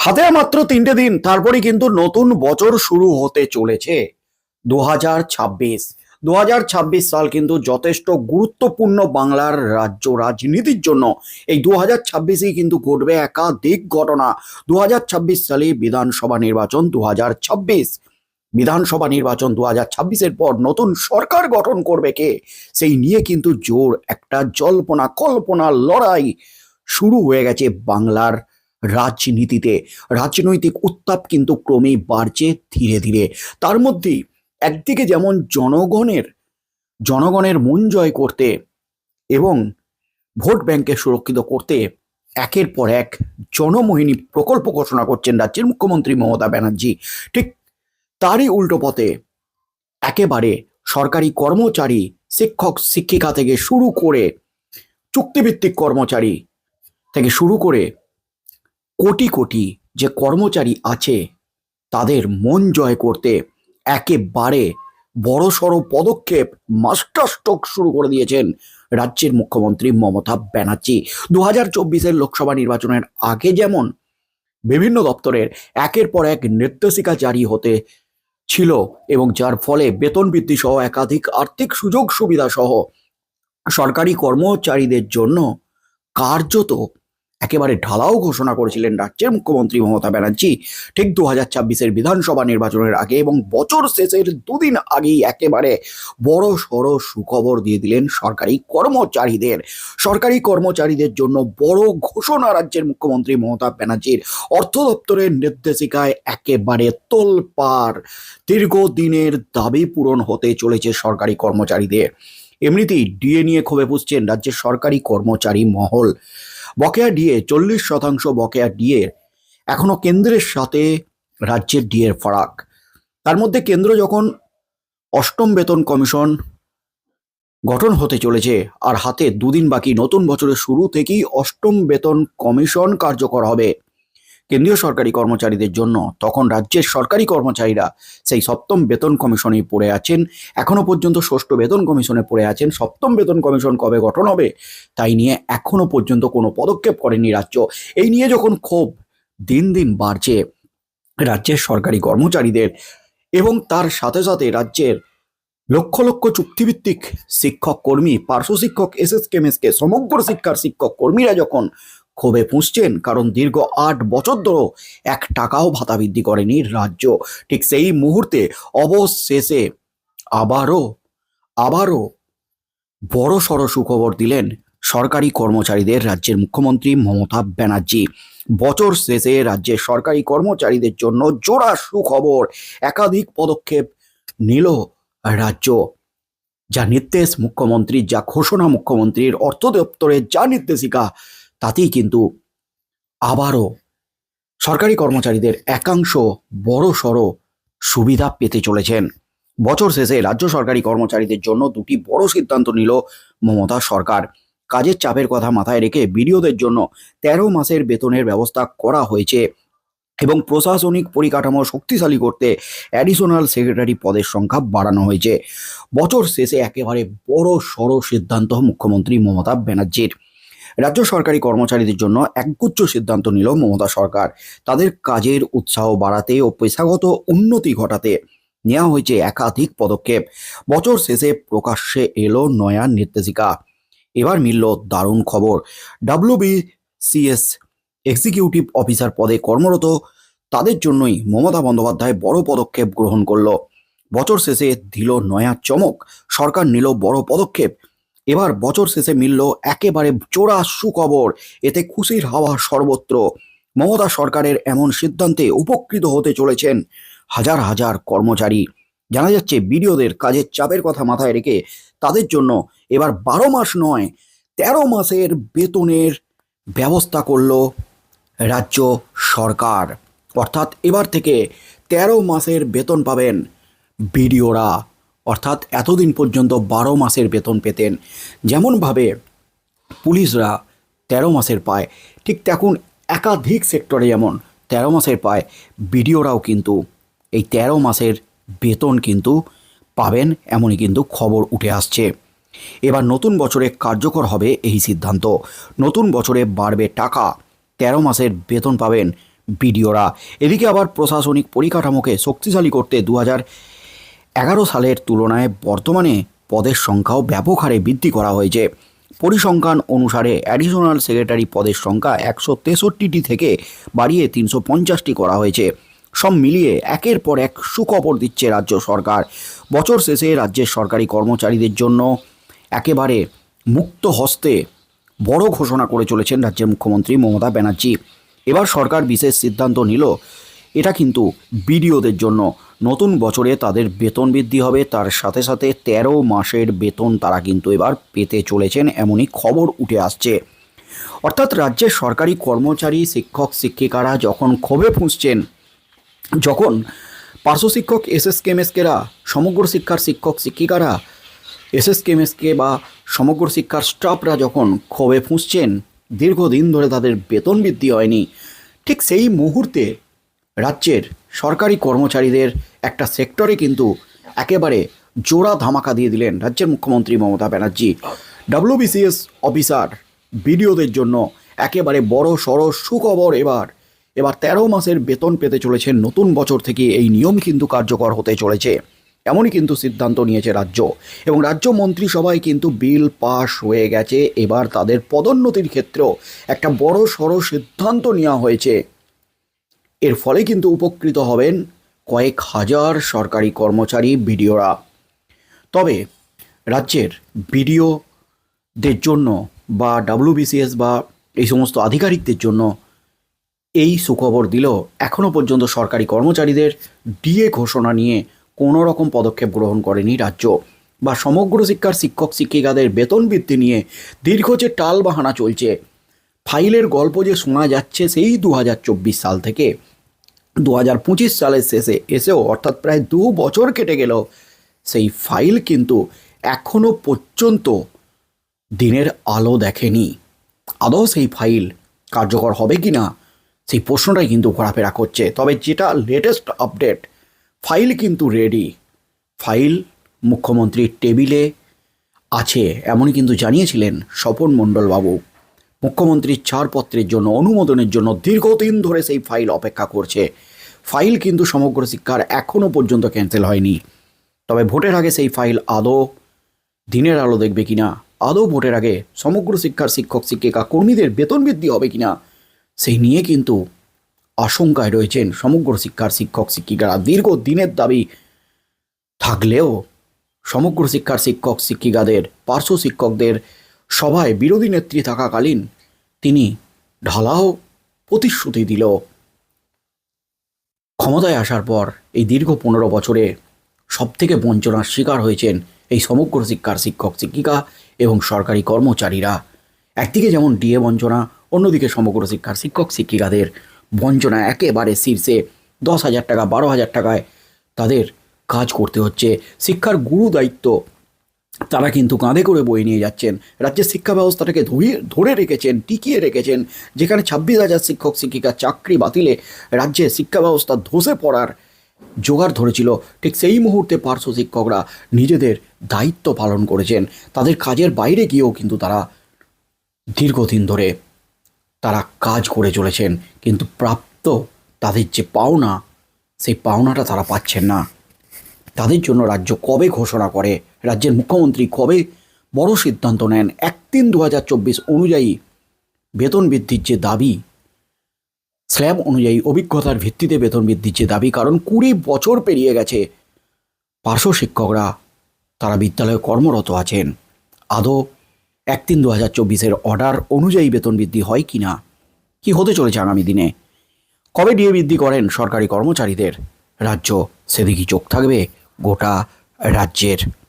হাতে মাত্র তিনটে দিন তারপরে কিন্তু নতুন বছর শুরু হতে চলেছে। দু হাজার ছাব্বিশ দু সাল কিন্তু যথেষ্ট গুরুত্বপূর্ণ বাংলার রাজ্য রাজনীতির জন্য এই দু হাজার ছাব্বিশেই কিন্তু ঘটবে একাধিক ঘটনা। দু হাজার ছাব্বিশ সালে বিধানসভা নির্বাচন দু হাজার ছাব্বিশ বিধানসভা নির্বাচন দু হাজার ছাব্বিশের পর নতুন সরকার গঠন করবে কে? সেই নিয়ে কিন্তু জোর একটা জল্পনা, কল্পনা লড়াই শুরু হয়ে গেছে বাংলার রাজনীতিতে। রাজনৈতিক উত্তাপ কিন্তু ক্রমেই বাড়ছে ধীরে ধীরে। তার মধ্যেই একদিকে যেমন জনগণের জনগণের মন জয় করতে এবং ভোট ব্যাংকে সুরক্ষিত করতে একের পর এক জনমোহিনী প্রকল্প ঘোষণা করছেন রাজ্যের মুখ্যমন্ত্রী মমতা ব্যানার্জি, ঠিক তারই উল্টো পথে একেবারে সরকারি কর্মচারী, শিক্ষক, শিক্ষিকা থেকে শুরু করে চুক্তিভিত্তিক কর্মচারী থেকে শুরু করে কোটি কোটি যে কর্মচারী আছে, তাদের মন জয় করতে একেবারে বড়সড় পদক্ষেপ মাস্টার শুরু করে দিয়েছেন রাজ্যের মুখ্যমন্ত্রী মমতা ব্যানার্জি। দু হাজার চব্বিশের লোকসভা নির্বাচনের আগে যেমন বিভিন্ন দপ্তরের একের পর এক নির্দেশিকা জারি হতে ছিল এবং যার ফলে বেতন বৃদ্ধি সহ একাধিক আর্থিক সুযোগ সুবিধা সহ সরকারি কর্মচারীদের জন্য কার্যত একেবারে ঢালাও ঘোষণা করেছিলেন রাজ্যের মুখ্যমন্ত্রী মমতা ব্যানার্জি। ঠিক দু হাজার ছাব্বিশের বিধানসভা নির্বাচনের আগে এবং বছর শেষের দুদিন আগেই একেবারে বড় সড় সুখবর দিয়ে দিলেন সরকারি কর্মচারীদের। সরকারি কর্মচারীদের জন্য বড় ঘোষণা রাজ্যের মুখ্যমন্ত্রী মমতা ব্যানার্জির। অর্থ দপ্তরের নির্দেশিকায় একেবারে তোলপাড়। দীর্ঘদিনের দাবি পূরণ হতে চলেছে সরকারি কর্মচারীদের। এমনিতেই ডিএ নিয়ে ক্ষোভে পুষছেন রাজ্যের সরকারি কর্মচারী মহল। বকেয়া ডিএ চল্লিশ শতাংশ বকেয়া ডিএ এখনও কেন্দ্রের সাথে রাজ্যের ডিএর ফারাক। তার মধ্যে কেন্দ্র যখন অষ্টম বেতন কমিশন গঠন হতে চলেছে, আর হাতে দুদিন বাকি নতুন বছরের শুরু থেকেই অষ্টম বেতন কমিশন কার্যকর হবে। কেন্দ্রীয় সরকারি কর্মচারীদের জন্য তখন রাজ্যের সরকারি কর্মচারীরা সেই সপ্তম বেতন কমিশনেই পড়ে আছেন। এখনও পর্যন্ত ষষ্ঠ বেতন কমিশনে পড়ে আছেন। সপ্তম বেতন কমিশন কবে গঠন হবে তাই নিয়ে এখনও পর্যন্ত কোনো পদক্ষেপ করেনি রাজ্য। এই নিয়ে যখন ক্ষোভ দিন দিন বাড়ছে রাজ্যের সরকারি কর্মচারীদের এবং তার সাথে সাথে রাজ্যের লক্ষ লক্ষ চুক্তিভিত্তিক শিক্ষক কর্মী, পার্শ্ব শিক্ষক এস এস কেমএসকে সমগ্র শিক্ষার শিক্ষক কর্মীরা যখন ক্ষোভে পুষছেন, কারণ দীর্ঘ আট বছর ধরেও এক টাকাও ভাতা বৃদ্ধি করেনি রাজ্য। ঠিক সেই মুহূর্তে অবশেষে আবারও আবারও বড় সড় সুখবর দিলেন সরকারি কর্মচারীদের রাজ্যের মুখ্যমন্ত্রী মমতা ব্যানার্জি। বছর শেষে রাজ্যের সরকারি কর্মচারীদের জন্য জোড়া সুখবর একাধিক পদক্ষেপ নিল রাজ্য। যা নির্দেশ মুখ্যমন্ত্রীর যা ঘোষণা মুখ্যমন্ত্রীর অর্থ দপ্তরের যা নির্দেশিকা তাতেই কিন্তু আবারও সরকারি কর্মচারীদের একাংশ বড় সড় সুবিধা পেতে চলেছেন। বছর শেষে রাজ্য সরকারি কর্মচারীদের জন্য দুটি বড় সিদ্ধান্ত নিল মমতা সরকার। কাজের চাপের কথা মাথায় রেখে বিডিওদের জন্য তেরো মাসের বেতনের ব্যবস্থা করা হয়েছে এবং প্রশাসনিক পরিকাঠামো শক্তিশালী করতে অ্যাডিশনাল সেক্রেটারি পদের সংখ্যা বাড়ানো হয়েছে। বছর শেষে একেবারে বড় সড় সিদ্ধান্ত মুখ্যমন্ত্রী মমতা ব্যানার্জির। রাজ্য সরকারি কর্মচারীদের জন্য একগুচ্ছ সিদ্ধান্ত নিল মমতা সরকার। তাদের কাজের উৎসাহ বাড়াতে ও পেশাগত উন্নতি ঘটাতে নেওয়া হয়েছে একাধিক পদক্ষেপ। বছর শেষে প্রকাশ্যে এলো নয়া নির্দেশিকা। এবার মিলল দারুণ খবর। ডাব্লিউবিসিএস এক্সিকিউটিভ অফিসার পদে কর্মরত, তাদের জন্যই মমতা বন্দ্যোপাধ্যায় বড় পদক্ষেপ গ্রহণ করল। বছর শেষে দিল নয়া চমক। সরকার নিল বড় পদক্ষেপ। এবার বছর শেষে মিলল একেবারে চোরা সুখবর এতে খুশির হাওয়া সর্বত্র। মমতা সরকারের এমন সিদ্ধান্তে উপকৃত হতে চলেছেন হাজার হাজার কর্মচারী। জানা যাচ্ছে, বিডিওদের কাজের চাপের কথা মাথায় রেখে তাদের জন্য এবার বারো মাস নয়, তেরো মাসের বেতনের ব্যবস্থা করল রাজ্য সরকার। অর্থাৎ এবার থেকে তেরো মাসের বেতন পাবেন বিডিওরা। অর্থাৎ এতদিন পর্যন্ত বারো মাসের বেতন পেতেন। যেমনভাবে পুলিশরা তেরো মাসের পায়, ঠিক তেমন একাধিক সেক্টরে যেমন তেরো মাসের পায়, বিডিওরাও কিন্তু এই তেরো মাসের বেতন কিন্তু পাবেন এমনই কিন্তু খবর উঠে আসছে। এবার নতুন বছরে কার্যকর হবে এই সিদ্ধান্ত। নতুন বছরে বাড়বে টাকা, তেরো মাসের বেতন পাবেন বিডিওরা। এদিকে আবার প্রশাসনিক পরিকাঠামোকে শক্তিশালী করতে দু হাজার এগারো সালের তুলনায় বর্তমানে পদের সংখ্যাও ব্যাপক হারে বৃদ্ধি করা হয়েছে। পরিসংখ্যান অনুসারে অ্যাডিশনাল সেক্রেটারি পদের সংখ্যা একশো তেষট্টিটি থেকে বাড়িয়ে তিনশো পঞ্চাশটি করা হয়েছে। সব মিলিয়ে একের পর এক সুখবর দিচ্ছে রাজ্য সরকার। বছর শেষে রাজ্যের সরকারি কর্মচারীদের জন্য একেবারে মুক্ত হস্তে বড় ঘোষণা করে চলেছেন রাজ্যের মুখ্যমন্ত্রী মমতা ব্যানার্জি। এবার সরকার বিশেষ সিদ্ধান্ত নিল এটা কিন্তু বিডিওদের জন্য নতুন বছরে তাদের বেতন বৃদ্ধি হবে। তার সাথে সাথে তেরো মাসের বেতন তারা কিন্তু এবার পেতে চলেছেন এমনই খবর উঠে আসছে। অর্থাৎ রাজ্যের সরকারি কর্মচারী, শিক্ষক, শিক্ষিকারা যখন ক্ষোভে ফুঁসছেন, যখন পার্শ্ব শিক্ষক এস এস সমগ্র শিক্ষার শিক্ষক, শিক্ষিকারা এস এস বা সমগ্র শিক্ষার স্টাফরা যখন ক্ষোভে ফুঁসছেন, দীর্ঘদিন ধরে তাদের বেতন বৃদ্ধি হয়নি। ঠিক সেই মুহূর্তে রাজ্যের সরকারি কর্মচারীদের একটা সেক্টরে কিন্তু একেবারে জোড়া ধামাকা দিয়ে দিলেন রাজ্যের মুখ্যমন্ত্রী মমতা ব্যানার্জি। ডাব্লিউবিসিএস অফিসার বিডিওদের জন্য একেবারে বড় সড় সুখবর এবার। এবার তেরো মাসের বেতন পেতে চলেছে নতুন বছর থেকে এই নিয়ম কিন্তু কার্যকর হতে চলেছে। এমনই কিন্তু সিদ্ধান্ত নিয়েছে রাজ্য এবং রাজ্য মন্ত্রিসভায় কিন্তু বিল পাশ হয়ে গেছে। এবার তাদের পদোন্নতির ক্ষেত্রেও একটা বড় সড় সিদ্ধান্ত নেওয়া হয়েছে। এর ফলে কিন্তু উপকৃত হবেন কয়েক হাজার সরকারি কর্মচারী বিডিওরা। তবে রাজ্যের বিডিওদের জন্য বা ডাব্লিউবিসিএস বা এই সমস্ত আধিকারিকদের জন্য এই সুখবর দিলেও এখনও পর্যন্ত সরকারি কর্মচারীদের ডিএ ঘোষণা নিয়ে কোনো রকম পদক্ষেপ গ্রহণ করেনি রাজ্য বা সমগ্র শিক্ষার শিক্ষক শিক্ষিকাদের বেতন বৃদ্ধি নিয়ে দীর্ঘ যে টাল বাহানা চলছে, ফাইলের গল্প যে শোনা যাচ্ছে সেই দু হাজার চব্বিশ সাল থেকে দু হাজার পঁচিশ সালের শেষে এসেও অর্থাৎ প্রায় দু বছর কেটে গেল, সেই ফাইল কিন্তু এখনও পর্যন্ত দিনের আলো দেখেনি। আদৌ সেই ফাইল কার্যকর হবে কি না সেই প্রশ্নটাই কিন্তু ঘোরাফেরা করছে। তবে যেটা লেটেস্ট আপডেট ফাইল কিন্তু রেডি ফাইল মুখ্যমন্ত্রীর টেবিলে আছে এমনই কিন্তু জানিয়েছিলেন স্বপন মণ্ডলবাবু। মুখ্যমন্ত্রীর ছাড়পত্রের জন্য, অনুমোদনের জন্য দীর্ঘদিন ধরে সেই ফাইল অপেক্ষা করছে। ফাইল কিন্তু সমগ্র শিক্ষার এখনও পর্যন্ত ক্যান্সেল হয়নি। তবে ভোটের আগে সেই ফাইল আদৌ দিনের আলো দেখবে কিনা, আদৌ ভোটের আগে সমগ্র শিক্ষার শিক্ষক, শিক্ষিকা, কর্মীদের বেতন বৃদ্ধি হবে কিনা, সেই নিয়ে কিন্তু আশঙ্কায় রয়েছেন সমগ্র শিক্ষার শিক্ষক, শিক্ষিকারা। দীর্ঘ দিনের দাবি থাকলেও সমগ্র শিক্ষার শিক্ষক, শিক্ষিকাদের, পার্শ্ব শিক্ষকদের সভায় বিরোধী নেত্রী থাকাকালীন তিনি ঢালাও প্রতিশ্রুতি দিল ক্ষমতায় আসার পর এই দীর্ঘ পনেরো বছরে সবথেকে বঞ্চনার শিকার হয়েছেন এই সমগ্র শিক্ষার শিক্ষক, শিক্ষিকা এবং সরকারি কর্মচারীরা। একদিকে যেমন ডিএ বঞ্চনা, অন্যদিকে সমগ্র শিক্ষার শিক্ষক, শিক্ষিকাদের বঞ্চনা একেবারে শীর্ষে দশ হাজার টাকা, বারো হাজার টাকায় তাদের কাজ করতে হচ্ছে। শিক্ষার গুরু দায়িত্ব তারা কিন্তু কাঁধে করে বয়ে নিয়ে যাচ্ছেন। রাজ্যের শিক্ষা ব্যবস্থাটাকে ধুয়ে ধরে রেখেছেন, টিকিয়ে রেখেছেন, যেখানে ছাব্বিশ হাজার শিক্ষক, শিক্ষিকা চাকরি বাতিলে রাজ্যে শিক্ষা ব্যবস্থা ধসে পড়ার জোগাড় ধরেছিল। ঠিক সেই মুহূর্তে পার্শ্ব শিক্ষকরা নিজেদের দায়িত্ব পালন করেছেন। তাদের কাজের বাইরে গিয়েও কিন্তু তারা দীর্ঘদিন ধরে তারা কাজ করে চলেছেন। কিন্তু প্রাপ্ত তাদের যে পাওনা, সেই পাওনাটা তারা পাচ্ছেন না। তাদের জন্য রাজ্য কবে ঘোষণা করে? রাজ্যের মুখ্যমন্ত্রী কবে বড় সিদ্ধান্ত নেন? এক তিন দু অনুযায়ী বেতন বৃদ্ধির যে দাবি, স্ল্যাব অনুযায়ী অভিজ্ঞতার ভিত্তিতে বেতন বৃদ্ধির যে দাবি, কারণ কুড়ি বছর পেরিয়ে গেছে, পার্শ্ব শিক্ষকরা তারা বিদ্যালয়ে কর্মরত আছেন। আদৌ এক তিন দু হাজার চব্বিশের অর্ডার অনুযায়ী বেতন বৃদ্ধি হয় কি না? কি হতে চলেছে আগামী দিনে? কবে ডিএ বৃদ্ধি করেন সরকারি কর্মচারীদের? রাজ্য সেদিকে চোখ থাকবে গোটা রাজ্যের।